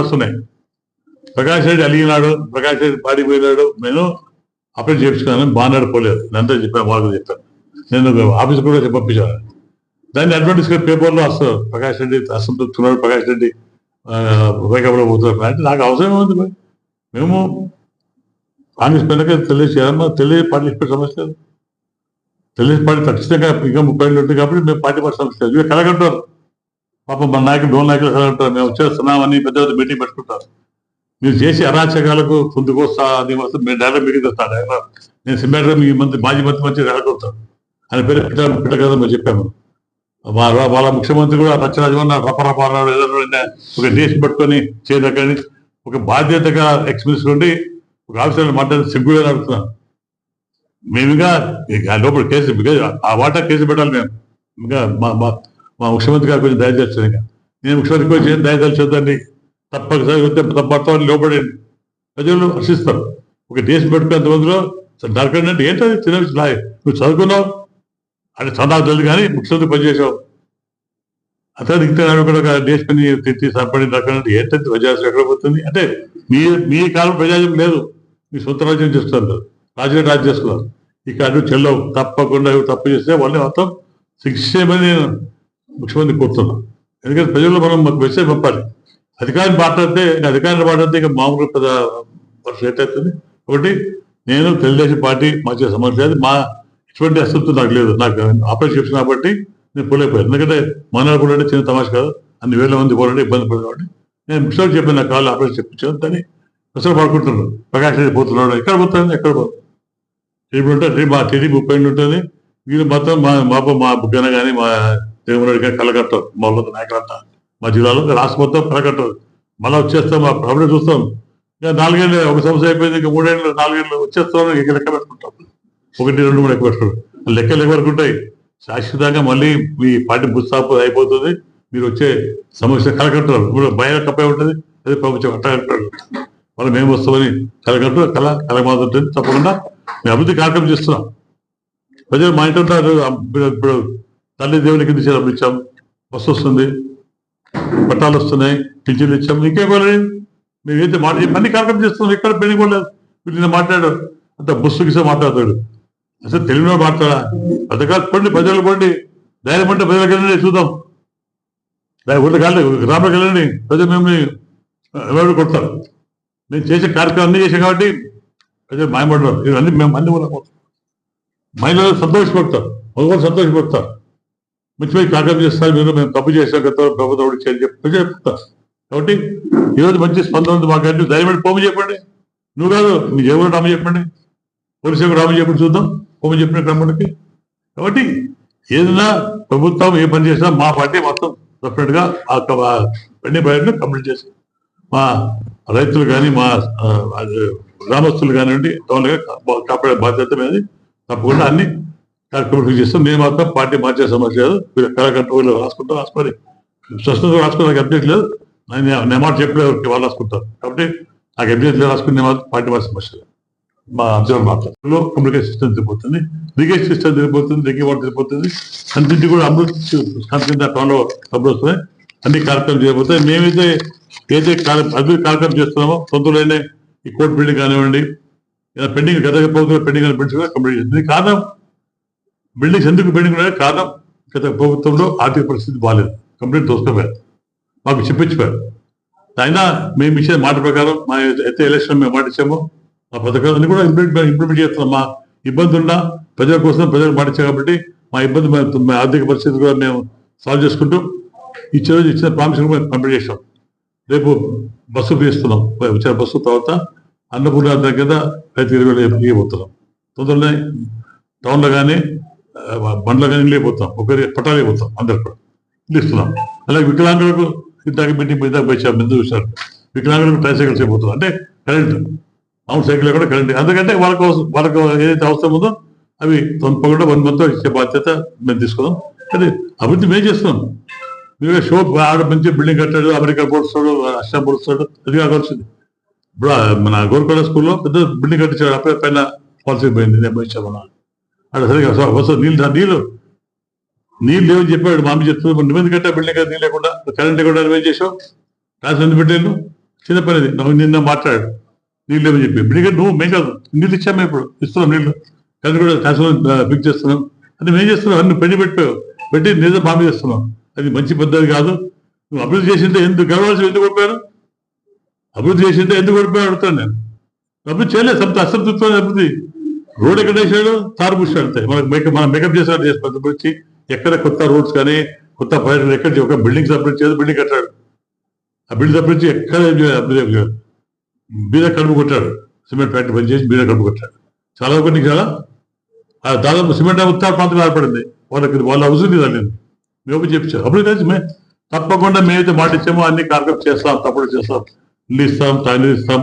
వస్తున్నాయి ప్రకాష్ రెడ్డి అలిగినాడు ప్రకాష్ రెడ్డి పాడిపోయినాడు నేను అప్లై చేపించుకున్నాను బాగున్నాడు పోలేదు. నేనంతా చెప్పాను వాళ్ళకి చెప్పాను నేను ఆఫీస్ కూడా చెప్పించాను పంపించాను. దాన్ని అడ్వర్టైజ్ పేపర్లో వస్తారు ప్రకాష్ రెడ్డి అసంతృప్తున్నాడు ప్రకాష్ రెడ్డి వైకప్పుడు పోతున్నారు. అంటే నాకు అవసరం ఉంది మేము కాంగ్రెస్ పైన తెలియజేయాలమ్మా తెలియ పార్టీ ఇప్పటి సమస్య లేదు. తెలుగుదేశం పార్టీ ఖచ్చితంగా ఇంకా ముప్పై ఏళ్ళు ఉంటుంది కాబట్టి మేము పార్టీ పార్టీ సమస్య లేదు. ఇవి కలగంటారు. పాపం మన నాయకులు డోన్ నాయకులు అంటారు మేము వచ్చేస్తున్నామని పెద్ద పెద్ద మీటింగ్ పెట్టుకుంటారు. మీరు చేసే అరాచకాలకు ముందుకు వస్తా అది వస్తా మేము డైరెక్ట్ మీకు తెస్తాను నేను సిమెంట్ మీ మంత్రి మాజీ మంత్రి మంచి డైరెక్ట్ వస్తాను. అని పేరు పిట్ట పిట్ట కదా మేము చెప్పాము. వాళ్ళ వాళ్ళ ముఖ్యమంత్రి కూడా రచ్చరాజమన్న రపరపారాడు ఏదో ఒక దేశం పట్టుకొని చేయదక్కని ఒక బాధ్యతగా ఎక్స్పీరియన్స్ ఉండి ఒక ఆఫీసర్ మాట్లాడి సిగ్గుగా అడుగుతున్నాం మేము ఇంకా లోపల కేసు ఆ వాటా కేసు పెట్టాలి మేము. ఇంకా మా మా ముఖ్యమంత్రి గారు కొంచెం దయచేస్తుంది ఇంకా నేను ముఖ్యమంత్రి కొంచెం దయచేద్దండి తప్పనిసరి వస్తే తప్పని లోపడండి ప్రజలు హర్షిస్తారు ఒక దేశం పెట్టుకునే మందిలో నరకండి అంటే ఏంటది? చిన్న విషయం నాయ్. నువ్వు చదువుకున్నావు? అంటే చదువు కానీ ముఖ్యమంత్రి పనిచేసావు అతను దిగుతున్నాడు కూడా ఒక దేశ తిట్టి సరిపడి నరకండి ఏంటంటే ప్రజాస్వామ్యం ఎక్కడ పోతుంది? అంటే మీ మీ కాలం ప్రజాస్వామ్యం లేదు. మీ సొంత రాజ్యం చేస్తున్నారు రాజ్యం రాజు చేసుకున్నారు ఇక అటు చెల్లవు తప్పకుండా తప్పు చేస్తే వాళ్ళని మొత్తం శిక్ష చేయమని నేను ముఖ్యమంత్రి కోరుతున్నాను ఎందుకంటే ప్రజల్లో మనం మాకు మెసేజ్ పంపాలి. అధికారిని మాట్లాడితే అధికారిని మాట్లాడితే ఇక మామూలు పెద్ద వర్షం అవుతుంది ఒకటి నేను తెలుగుదేశం పార్టీ మంచి సమస్య లేదు మా ఇటువంటి అసంతృప్తి నాకు లేదు. నాకు ఆపరేషన్ చేసిన కాబట్టి నేను పోలేకపోయాను. ఎందుకంటే మన కూడా చిన్న తమాష కాదు. అన్ని వేల మంది పోలంటే ఇబ్బంది పడదు కాబట్టి నేను ముఖ్యమంత్రి చెప్పాను నా కాళ్ళు ఆపరేషన్ చెప్పించాను దాన్ని ప్రశ్న పడుకుంటున్నారు. ప్రకాష్ రెడ్డి పోతున్నాడు. ఎక్కడ పోతుంది ఎక్కడ పోతుంది టీడీపీ ఉంటే మా టీడీపీ ముప్పై ఉంటుంది. వీళ్ళు మొత్తం మా మా మా బుగ్గన కానీ మా జగన్మోహన్ కానీ కలగట్టారు మా నాయకులంతా. మా జిల్లాలో రాష్ట్రం మొత్తం కలగట్టారు మళ్ళీ వచ్చేస్తాం మా ప్రభుత్వం చూస్తాం. ఇంకా నాలుగేళ్ళు ఒక సంవత్సరం అయిపోయింది ఇంకా మూడేళ్ళు నాలుగేళ్ళు వచ్చేస్తాం ఇంకా లెక్క పెట్టుకుంటాం ఒకటి రెండు మూడు లెక్క పెట్టుకుంటాం లెక్కలు ఎవరికి ఉంటాయి? శాశ్వతంగా మళ్ళీ మీ పార్టీ పుస్తకం అయిపోతుంది. మీరు వచ్చే సమస్య కలగట్టారు ఇప్పుడు భయం కప్పే ఉంటుంది? అదే ప్రభుత్వం అట్టగట్టారు మళ్ళీ మేము వస్తామని కలగట్టు కళ కలగమాదుంటుంది తప్పకుండా మేము అభివృద్ధి కార్యక్రమం చేస్తున్నాం. ప్రజలు మా ఇంటి ఉంటారు. ఇప్పుడు తల్లి దేవుని కింద డబ్బులు ఇచ్చాం. బస్సు వస్తుంది. పట్టాలు వస్తున్నాయి. పింఛన్లు ఇచ్చాం. ఇంకేం పోలేదు మేము అయితే మాట అన్ని కార్యక్రమం చేస్తున్నాం. ఎక్కడ పెళ్ళి కూడా లేదు. వీళ్ళు మాట్లాడాడు. అంత బస్సు గిసే మాట్లాడతాడు. అసలు తెలుగులో మాట్లాడా? పథకాలు పండి ప్రజలు పండి. ధైర్యం అంటే ప్రజలకు వెళ్ళండి. చూద్దాం. ఊళ్ళో కాదు గ్రామాలకు వెళ్ళండి. ప్రజలు మేము ఎవరు కొడతారు? మేము చేసే కార్యక్రమం అన్ని చేసాం కాబట్టి ప్రజలు మాయపడ్డారు ఇవన్నీ మేము అన్ని కూడా మహిళలు సంతోషపడతారు. మగవాళ్ళు సంతోషపడతారు. మంచి మంచి చేస్తారు మీరు. మేము తప్పు చేసాం గత ప్రభుత్వం ఒకటి చేయాలి చెప్పి చెప్తారు. కాబట్టి ఈరోజు మంచి స్పందన ఉంది మాకంటే ధైర్యపడి పోము చెప్పండి నువ్వు కాదు మీ జగన్ రామ చెప్పండి. పోలీసు రామ చెప్పండి చూద్దాం. పోము చెప్పిన క్రమానికి కాబట్టి ఏదైనా ప్రభుత్వం ఏ పని చేసినా మా పార్టీ మొత్తం డెఫినెట్గా ఆ బండి ఆ పెండింగ్ కంప్లీట్ చేసి మా రైతులు కానీ మా గ్రామస్తులు కానివ్వండి టౌన్గా కాపాడే బాధ్యత మీద. తప్పకుండా అన్ని కార్యక్రమాలు చేస్తాం. మేము మాత్రం పార్టీ మార్చే సమస్య లేదు. మీరు కళాకంట్రోల్ రాసుకుంటాం రాసుకోండి స్వస్థత రాసుకోవడానికి అబ్జెక్ట్ లేదు. నేను మాట చెప్పలేదు వాళ్ళు రాసుకుంటారు. కాబట్టి నాకు అబ్జెక్ట్ లేదు. రాసుకునే మాత్రం పార్టీ మార్చే సమస్య లేదు. మా అబ్జర్వర్ మాత్రం కమ్యూనికేషన్ సిస్టమ్ తిరిగిపోతుంది. రిగేజ్ సిస్టమ్ తిరిగిపోతుంది. డ్రింకింగ్ వాటర్ తిరిగిపోతుంది. అన్నింటి కూడా అమృత్ కింద టౌన్లో డబ్బులు వస్తున్నాయి అన్ని కార్యక్రమం చేయబోతాయి మేమైతే ఏదైతే అభివృద్ధి కార్యక్రమం చేస్తున్నామో సొంతలోనే ఈ కోర్టు బిల్డింగ్ కానివ్వండి పెండింగ్ గత ప్రభుత్వం పెండింగ్ అని బిల్డింగ్స్ కంప్లీట్ చేస్తుంది కారణం బిల్డింగ్స్ ఎందుకు బిల్డింగ్ ఉన్నాయి? కారణం గత ప్రభుత్వంలో ఆర్థిక పరిస్థితి బాగాలేదు కంప్లీట్ దోసుకోపోయారు మాకు చెప్పించిపోయారు. అయినా మేము ఇచ్చిన మాట ప్రకారం మా అయితే ఎలక్షన్ మేము మాట ఇచ్చాము ఆ పథకాలు అన్ని కూడా ఇంప్లిమెంట్ ఇంప్లిమెంట్ చేస్తున్నాం. మా ఇబ్బంది ఉన్నా ప్రజల కోసం ప్రజలకు మాట ఇచ్చాం కాబట్టి మా ఇబ్బంది మా- ఆర్థిక పరిస్థితి కూడా మేము సాల్వ్ చేసుకుంటూ ఇచ్చే రోజు ఇచ్చిన ప్రామిషన్ మేము కంప్లీట్ చేసాం రేపు బస్సు తీస్తున్నాం వచ్చిన బస్సు తర్వాత అన్నపూర్ణ దగ్గర రైతు ఇరవై ఇవ్వబోతున్నాం. తొందరనే టౌన్లో కానీ బండ్ల కానీ ఇల్లు ఒకరి పట్టాలు ఇవ్వబోతాం అందరు కూడా ఇస్తున్నాం అలాగే వికలాంగులకు ఇంతకు మీటింగ్ మీద వచ్చాం ముందు చూశారు వికలాంగులకు ట్రైసైకిల్స్ ఇవ్వబోతున్నాం అంటే కరెంట్. అవును సైకిల్ కూడా కరెంట్. ఎందుకంటే వాళ్ళకు వాళ్ళకు ఏదైతే అవసరం ఉందో అవి తప్పకుండా వన్ మంత్ ఇచ్చే బాధ్యత మేము తీసుకుందాం కానీ అభివృద్ధి మేము చేస్తున్నాం. మీరు షో ఆడ మంచి బిల్డింగ్ కట్టాడు అమెరికా పొడుస్తాడు రష్యా పొడుస్తాడు అది కావాల్సింది ఇప్పుడు మన గోల్కొండ స్కూల్లో పెద్ద బిల్డింగ్ కట్టించాడు అప్పుడే పైన పాలసీ పోయింది నేను ఇచ్చామన్నా అక్కడ సరిగా అసలు వస్తుంది నీళ్ళు నీళ్ళు. నీళ్ళు లేవని చెప్పాడు మామి చెప్తుంది మరి నువ్వు కట్టా బిల్డింగ్ నీళ్ళు లేకుండా? కరెంట్ కూడా నువ్వేం చేసావు? రాసి ఎందుకు పెట్టాను చిన్న పని నువ్వు నిన్న మాట్లాడు నీళ్ళు లేవని చెప్పి. ఇప్పుడు నువ్వు మేము కాదు నీళ్ళు ఇచ్చాము ఇప్పుడు ఇస్తున్నాం నీళ్ళు. కరెంట్ కూడా కాసిన ఫిక్స్ చేస్తున్నాం. అది మేము చేస్తున్నాం అన్ని పెళ్ళి పెట్టావు. పెట్టి నిజం మామి చేస్తున్నాం అది మంచి పద్ధతి కాదు. నువ్వు అభివృద్ధి చేసింటే ఎందుకు గెలవాల్సి ఎందుకు ఓడిపోయారు అభివృద్ధి చేసింటే ఎందుకు ఓడిపోయారు అడుగుతాను నేను. అభివృద్ధి చేయలేదు సంత అసంతృప్తి అభివృద్ధి. రోడ్ ఎక్కడ వేసాడు తారు పుష్టాడు వెళ్తాయి మనకు మేకప్ మనం మేకప్ చేసాడు చేసి వచ్చి ఎక్కడ కొత్త రోడ్స్ కానీ కొత్త పర్యటన ఎక్కడ ఒక బిల్డింగ్ సపరేట్ చేసి బిల్డింగ్ కట్టాడు. ఆ బిల్డింగ్ సపరేట్ చేసి ఎక్కడ బీద కడుపు కొట్టాడు. సిమెంట్ ఫ్యాక్టరీ పనిచేసి బీద కడుపు కొట్టాడు. చాలా కొన్ని చాలా? దాదాపు సిమెంట్ ఉత్తర ప్రాంతం ఏర్పడింది వాళ్ళకి వాళ్ళ అవసరం తల్లింది మేము చెప్పించారు అప్పుడు కలిసి మేము తప్పకుండా మేమైతే మాట ఇచ్చామో అన్ని కార్యక్రమం చేస్తాం తప్పుడు చేస్తాం. ఇల్లు ఇస్తాం తాను ఇస్తాం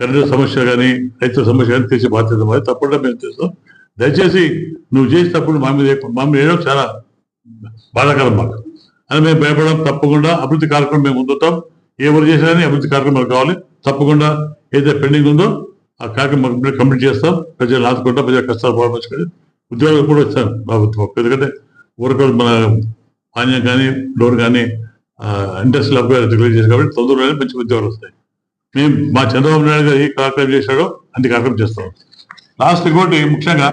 కరెంటు సమస్య కానీ రైతుల సమస్య కానీ తీసే బాధ్యత మరి తప్పకుండా మేము చేస్తాం. దయచేసి నువ్వు చేసేటప్పుడు మా మీద మా మీద చాలా బాధాకరం మాకు. అని మేము భయపడడం తప్పకుండా. అభివృద్ధి కార్యక్రమం మేము ముందుతాం. ఎవరు చేసినా కానీ అభివృద్ధి కార్యక్రమాలు కావాలి. తప్పకుండా ఏదైతే పెండింగ్ ఉందో ఆ కార్యక్రమం కంప్లీట్ చేస్తాం. ప్రజలు ఆదుకుంటాం. ప్రజల కష్టాలు పాల్పంచుకొని ఉద్యోగాలు కూడా ఇస్తాం ప్రభుత్వం. ఎందుకంటే ఊరికొడు మన పానీయం కానీ డోర్ కానీ ఇండస్ట్రియల్ అప్గ్రేడ్ రెగ్యులేట్ చేసి కాబట్టి తొందరలోనే మంచి ఉద్యోగాలు వస్తాయి. మేము మా చంద్రబాబు నాయుడు గారు ఏ కార్యక్రమం చేశాడో అన్ని కార్యక్రమం చేస్తాం. లాస్ట్ ఇంకోటి ముఖ్యంగా